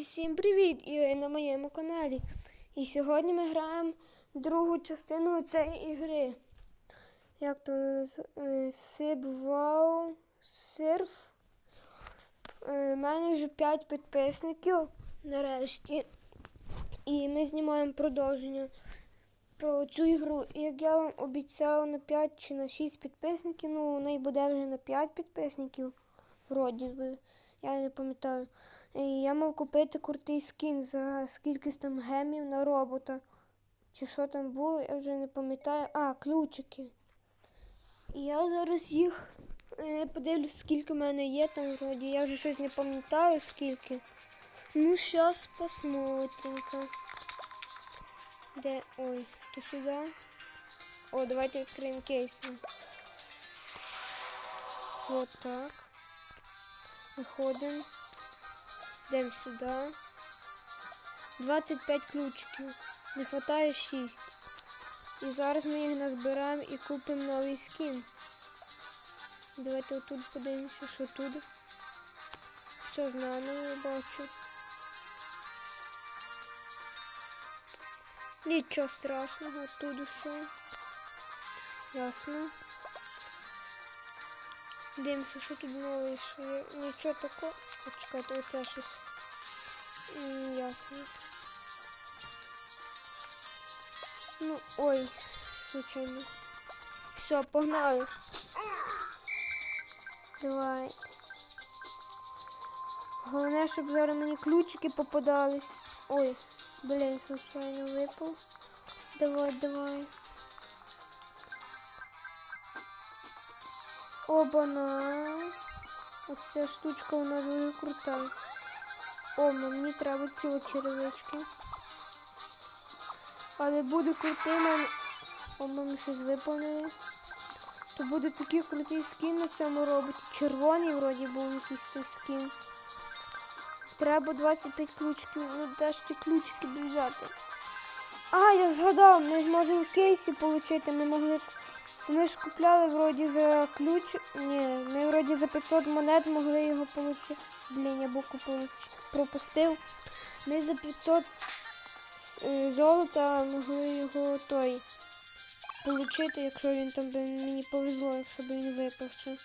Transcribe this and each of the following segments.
Всім привіт! І ви на моєму каналі. І сьогодні ми граємо другу частину цієї ігри. Як то називається? Сиб Серф. У мене вже 5 підписників нарешті. І ми знімаємо продовження про цю ігру. І як я вам обіцяв на 5 чи на 6 підписників, ну у неї буде вже на 5 підписників. Вроді би. Я не пам'ятаю. Я мав купити крутий скін за скількись там гемів на робота. Чи що там було, я вже не пам'ятаю. А, ключики. Я зараз їх е, подивлюсь, скільки в мене є там вроді. Я вже щось не пам'ятаю скільки. Ну, зараз посмотрим-ка. Де. Ой, то сюди. О, давайте відкриємо кейси. Вот так. Виходимо. Йдемо сюди. 25 ключиків. Не вистачає 6. І зараз ми їх назбираємо і купимо новий скін. Давайте отут подивимося, що тут. Все знано, я бачу. Нічого страшного, тут все. Ясно. Дивимося, що тут нове, що є. Такого. Почекайте, оце щось. Ясно. Ну, ой, случайно. Все, погнали. Давай. Головне, щоб зараз мені ключики попадались. Ой, блін, случайно випав. Давай, давай. Оба-на. Оця штучка вона дуже крута. О, мені треба ці черевички. Але буде крутий нам. О, ми щось виповнили. То буде такий крутий скін на цьому роботі. Червоний вроді був якийсь той скін. Треба 25 ключиків. Ну де ж ті ключики взяти? А, я згадав, ми ж можемо в кейсі отримати. Ми могли. Ми ж купляли вроді за ключ. Ні, ми вроді за 500 монет змогли його отримати. Блін, я получ- пропустив. Ми за 500 е, золота могли його той отримати, якщо він там би мені повезло, якщо б він випав ще.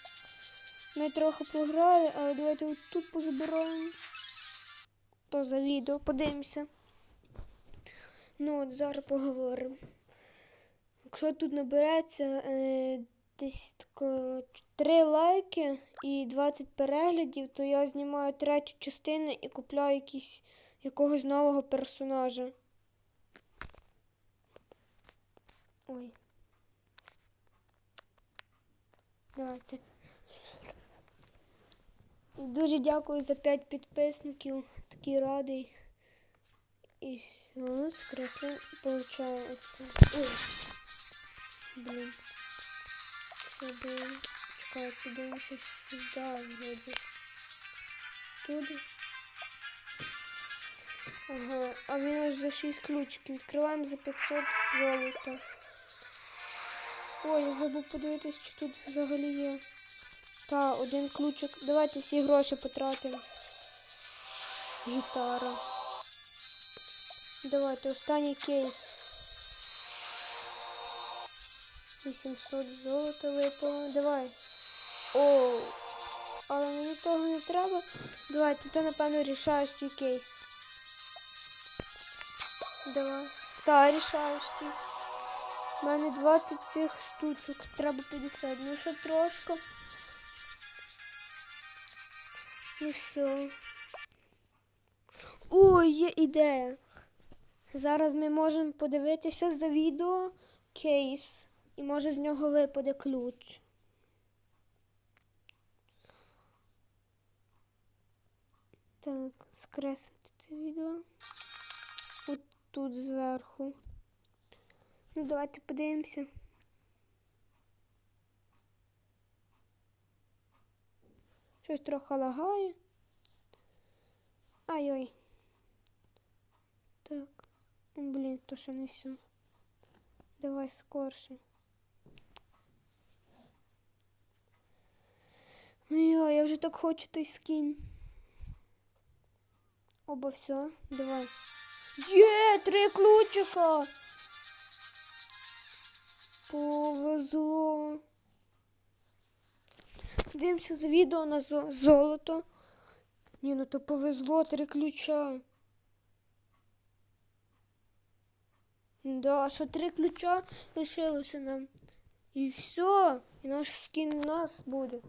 Ми трохи програли, але давайте от тут позабираємо. То за відео подивимося. Ну от зараз поговоримо. Якщо тут набереться е, десь тако 3 лайки і 20 переглядів, то я знімаю третю частину і купляю якісь, якогось нового персонажа. Ой. Давайте. Дуже дякую за 5 підписників. Такий радий. І все, з креслом получаю. Ой. Блин. Все было. Чекайте, дивимося сюди вроді. Туди. Ага, а він аж за 6 ключиків. Відкриваємо за 500 золота. Ой, я забув подивитись, чи тут взагалі є. Та, один ключик. Давайте всі гроші потратимо. Гітара. Давайте останній кейс. 800 золота випало. Давай. О, але мені того не треба. Давайте, то, напевно, рішаючий кейс. Давай. Та, рішаючий. У мене 20 цих штучок. Треба 50. Ну ще трошки. Ну все. Ой, є ідея. Зараз ми можемо подивитися за відео кейс. І може з нього випаде ключ. Так, скреслити це відео. От тут зверху. Ну, давайте подивимося. Щось трохи лагає. Ай-ой. Так. Блін, то ще не все. Давай скорше. Ой, я вже так хочу той скін. Оба все, давай. Є, три ключика. Повезло. Дивимося з відео на золото. Ні, ну то повезло, три ключа. Да, що три ключа лишилося нам. І все. І наш скін у нас буде.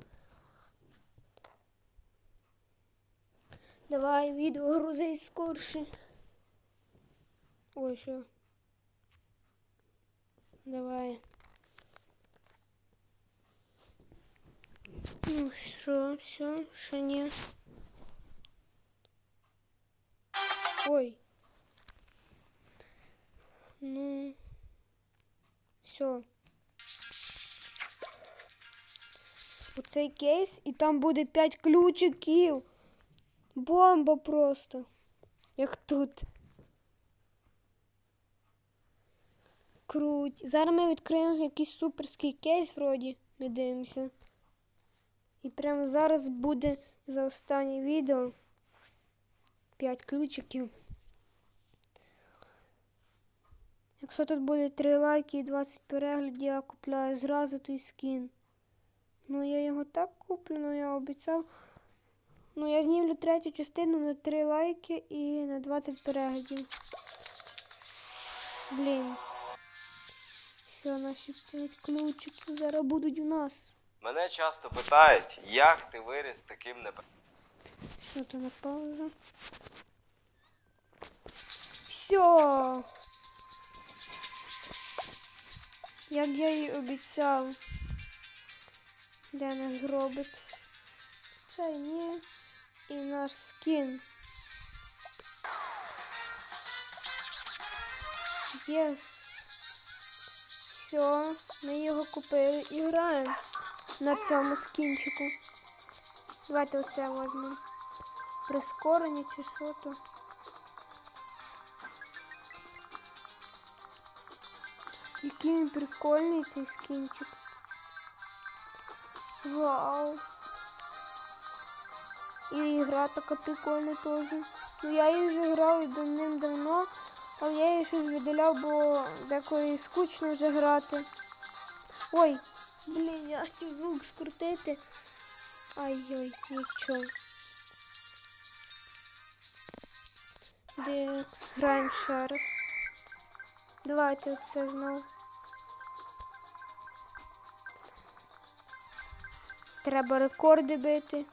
Давай, відео грузись скорше. Ой, що? Давай. Ну що, все, ще ні. Ой. Ну. Все. Оцей кейс, і там буде 5 ключиків. Бомба просто. Як тут. Круть. Зараз ми відкриємо якийсь суперський кейс вроді. Ми дивимося. І прямо зараз буде за останнє відео 5 ключиків. Якщо тут буде 3 лайки і 20 переглядів, я купляю зразу той скін. Ну я його так куплю, ну я обіцяв. Ну, я знімлю третю частину на 3 лайки і на 20 переглядів. Блін. Все, наші 5 ключиків зараз будуть у нас. Мене часто питають, як ти виріс таким небе. Все, то на паузу. Все. Як я і обіцяв. Де наш робот? Це ні. І наш скін. Єс. Все, ми його купили і граємо на цьому скінчику. Давайте оце візьмемо. Прискорення чи що то. Який він прикольний цей скінчик. Вау. І гра така прикольна теж. Ну я її вже грав давним-давно, але я її щось видаляв, бо деколи скучно вже грати. Ой, блін, я хотів звук скрутити. Ай-ой, нічого. Декс, граємо ще раз. Давайте оце знову. Треба рекорди бити.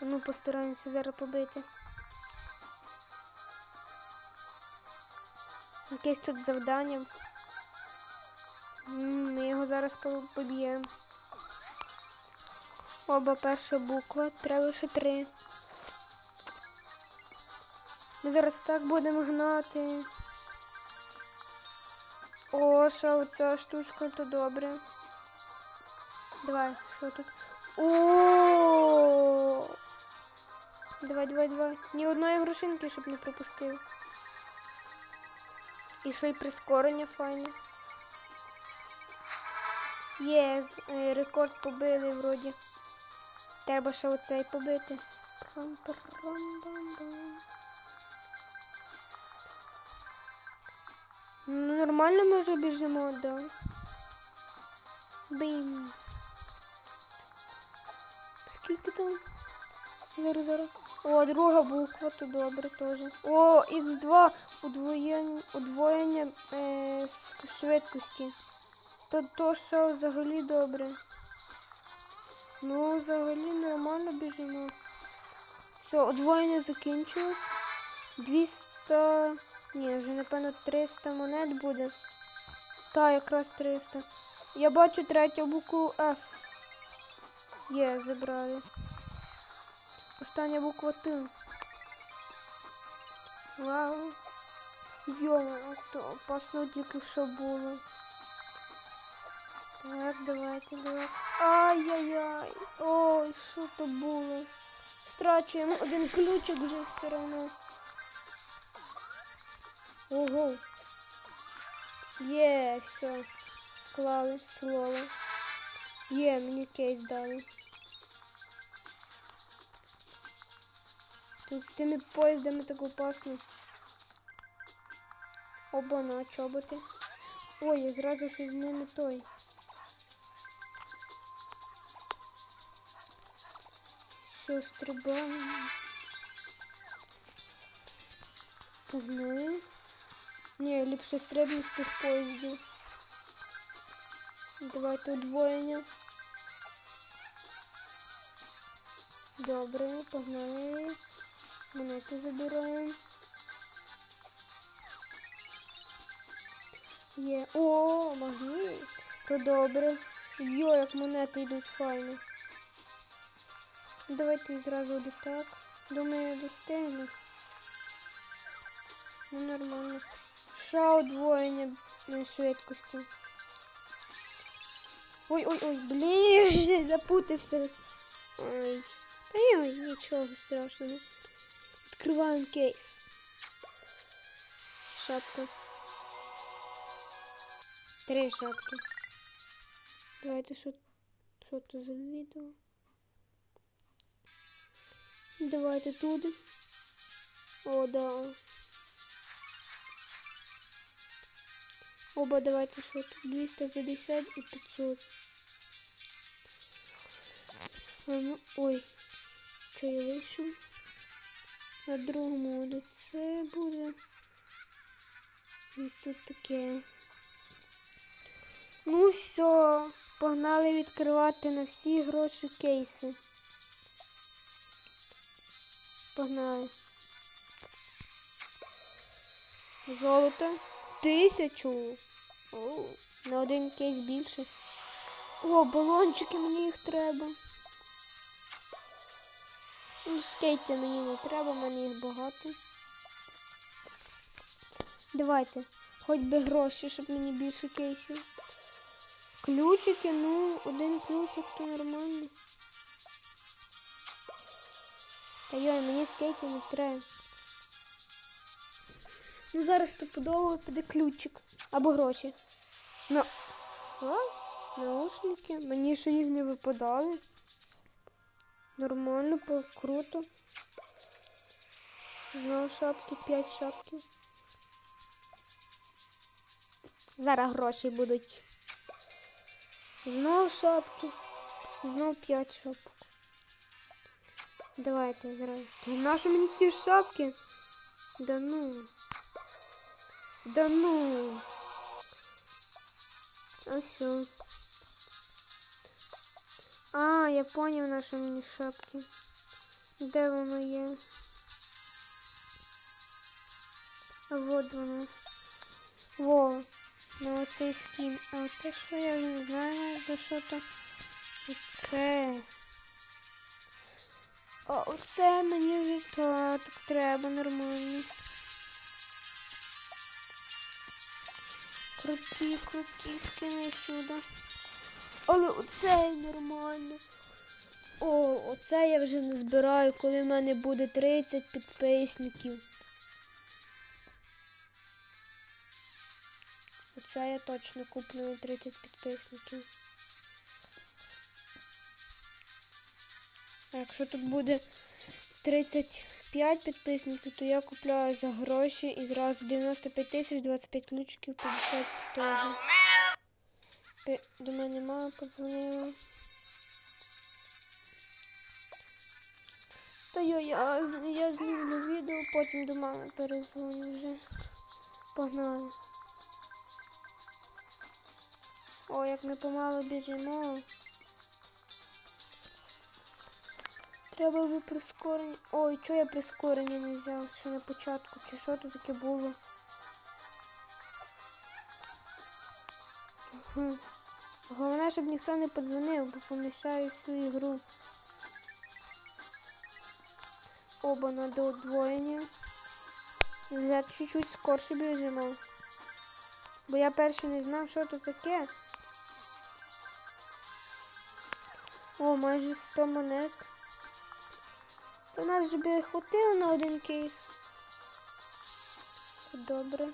Ну, постараємося зараз побити. Якесь тут завдання. Ми його зараз поб'ємо. Оба перша буква, треба ще три. Ми зараз так будемо гнати. О, ще оця штучка, то добре. Давай, що тут? О! Давай, давай, давай. Ні одної грошинки, щоб не пропустив. І ще й прискорення файне. Є, е, рекорд побили вроді. Треба ще оцей побити. Ну, нормально ми вже біжимо, да. Бім. Скільки там? Зараз, зараз. О, друга буква, то добре теж. О, Х2 удвоєння, удвоєння е, швидкості. То то що взагалі добре. Ну, взагалі нормально біжимо. Все, удвоєння закінчилось. 200... Ні, вже напевно 300 монет буде. Та, якраз 300. Я бачу третю букву F. Є, забрали. Остання буква Т. Вау. Йома, то опасно тільки що було. Так, давайте, давайте. Ай-яй-яй. Ой, що то було? Страчуємо один ключик вже все одно. Ого. Є, все. Склали слово. Є, мені кейс дали. Тут з тими поїздами так опасно. Оба-на, чоботи. Ой, я зразу щось з ними той. Все, стрибаємо. Погнали. Ні, ліпше стрибну з тих поїздів. Давайте удвоєння. Добре, погнали. Монети забираємо. Є. О, магніт. То добре. Йо, як монети йдуть файно. Давайте зразу так. Думаю, достигну. Ну, нормально. Ще удвоєння швидкості. Ой, ой, ой, блін, запутався. Ой. Та ой, нічого страшного. Відкриваємо кейс. Шапка. Три шапки. Давайте що, що то за відео. Давайте тут. О, да. Оба давайте що тут 250 і 500. А ну, ой, що я вийшов? На другому це буде. І тут таке. Ну все, погнали відкривати на всі гроші кейси. Погнали. Золото. Тисячу. О, на один кейс більше. О, балончики, мені їх треба. Ну, скейти мені не треба, в мене їх багато. Давайте. Хоч би гроші, щоб мені більше кейсів. Ключики, ну, один ключик, то нормально. Та йой, мені скейтів не треба. Ну зараз стопудово піде ключик. Або гроші. Ну. Що? Наушники? Мені ще їх не випадали. Нормально, по- круто. Знову шапки, 5 шапків. Зараз гроші будуть. Знову шапки. Знов 5 шапок. Давайте зараз. Та нащо мені ті шапки? Да ну. Да ну. А все. А, я поняв на що мені шапки. Де воно є? Вот воно. Во. На оцей скін. А оце що я не знаю, за що то. Оце. А оце мені вже та, так треба нормально. Круті, круті скини сюди. Але оце нормально. О, оце я вже не збираю, коли в мене буде 30 підписників. Оце я точно куплю на 30 підписників. А якщо тут буде 35 підписників, то я купляю за гроші і зразу 95 тисяч, 25 ключиків, 50 того. До мене мама подзвонила. Та йо, я, я знімлю відео, потім до мами перезвоню вже. Погнали. О, як ми помало біжимо. Треба би прискорення. Ой, чого я прискорення не взяв ще на початку? Чи що тут таке було? Головне, щоб ніхто не подзвонив, бо помішаю всю ігру. Оба на до удвоєння. Вже чуть-чуть скорше біжимо. Бо я перший не знав, що тут таке. О, майже 100 монет. То нас же би хватило на один кейс. Добре.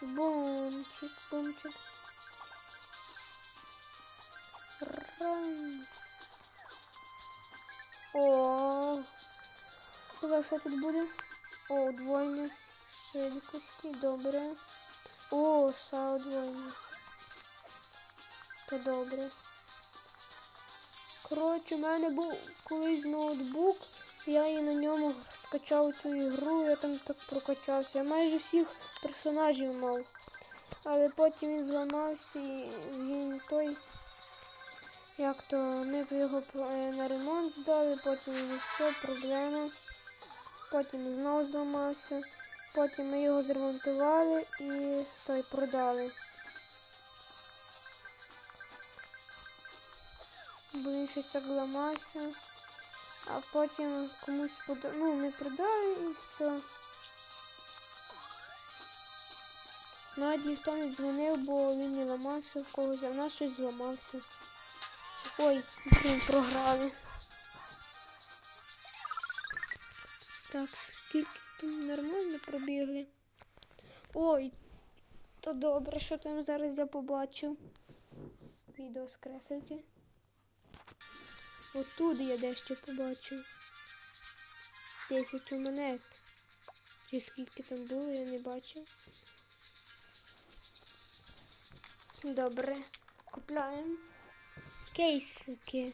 Бомчик. Ран. О, давай, що тут буде? О, удвоєння швидкості, добре. О, ще удвоєння. То добре. Коротше, у мене був колись ноутбук, я і на ньому скачав цю ігру, я там так прокачався. Я майже всіх персонажів мав. Але потім він зламався і він той. Як то ми його е, на ремонт здали, потім вже все, проблема. Потім знову зламався. Потім ми його зремонтували і той продали. Бо він щось так ламався. А потім комусь пода... ну, ми продали і все. Навіть ніхто не дзвонив, бо він не ламався в когось, а в нас щось зламався. Ой, блін, програли. Так, скільки там нормально пробігли. Ой, то добре, що там зараз я побачив. Відео скреслити. Отут я дещо побачив. 10 монет. Чи скільки там було, я не бачив. Добре. Купляємо кейсики.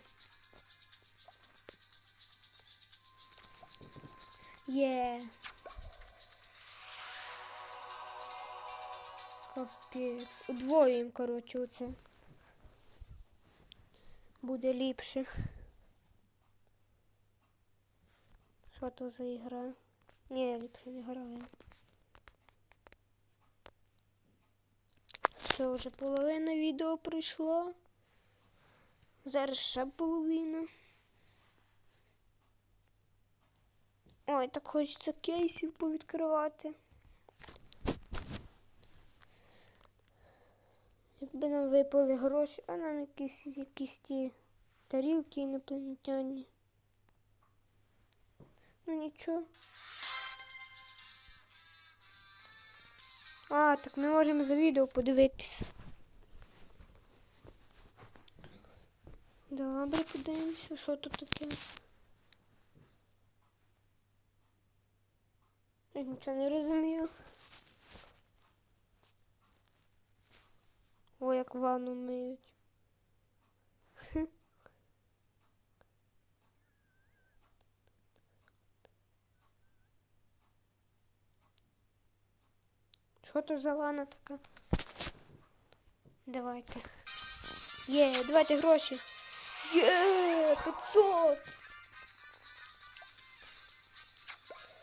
Є. Капець. Удвоюємо, коротше, оце. Буде ліпше. Що то за ліпше не граю. Все, вже половина відео пройшла. Зараз ще половина. Ой, так хочеться кейсів повідкривати. Якби нам випали гроші, а нам якісь якісь ті тарілки інопланетяні. Ну нічого. А, так ми можемо за відео подивитися. Добре, подивимося, що тут таке. Я нічого не розумію. О, як ванну миють. Що то за ванна така? Давайте. Є, давайте гроші. Є, 500.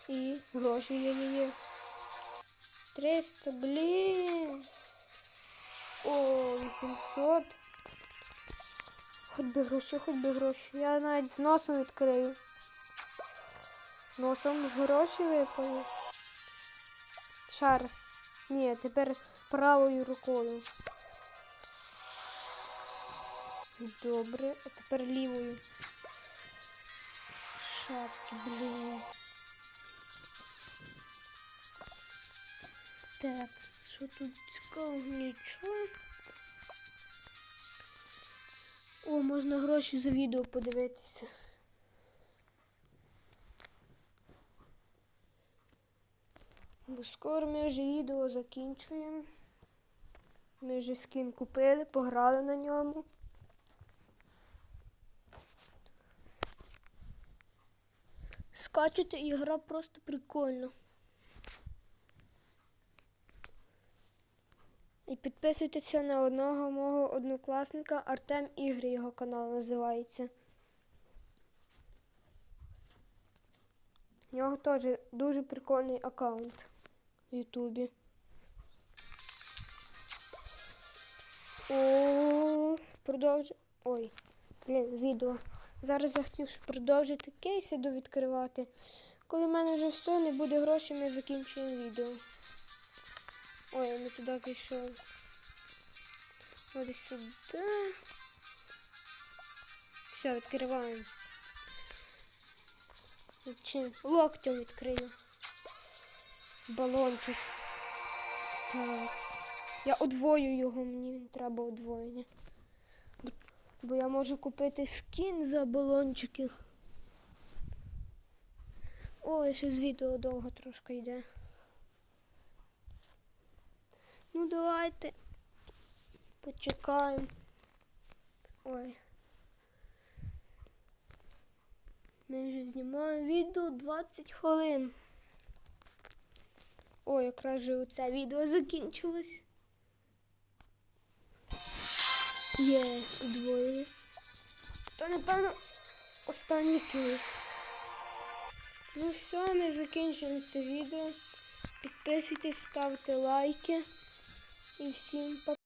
І гроші є. 300, блін. О, 800. Хоч би гроші, хоч би гроші. Я навіть з носом відкрию. Носом гроші випали. Ще. Ні, тепер правою рукою. Добре, а тепер лівою. Шапки, блін. Так, що тут цікаво? Нічого. О, можна гроші за відео подивитися. Бо скоро ми вже відео закінчуємо. Ми вже скін купили, пограли на ньому. Скачуйте, ігра просто прикольна. І підписуйтеся на одного мого однокласника Артем Ігри, його канал називається. У нього теж дуже прикольний аккаунт в Ютубі. О, продовжу. Ой, блін, відео. Зараз я хотів продовжити кейси довідкривати. Коли в мене вже все, не буде грошей, ми закінчуємо відео. Ой, я не туди зайшов. Ось сюди. Все, відкриваємо. Чим? Локтем відкрию. Балончик. Так. Я одвою його, мені не треба одвоєння. Бо я можу купити скін за балончики. Ой, ще з відео довго трошки йде. Ну давайте. Почекаємо. Ой. Ми вже знімаємо відео 20 хвилин. Ой, якраз же це відео закінчилось. Є двоє. То напевно останній кейс. Ну все, ми закінчуємо це відео. Підписуйтесь, ставте лайки. І всім па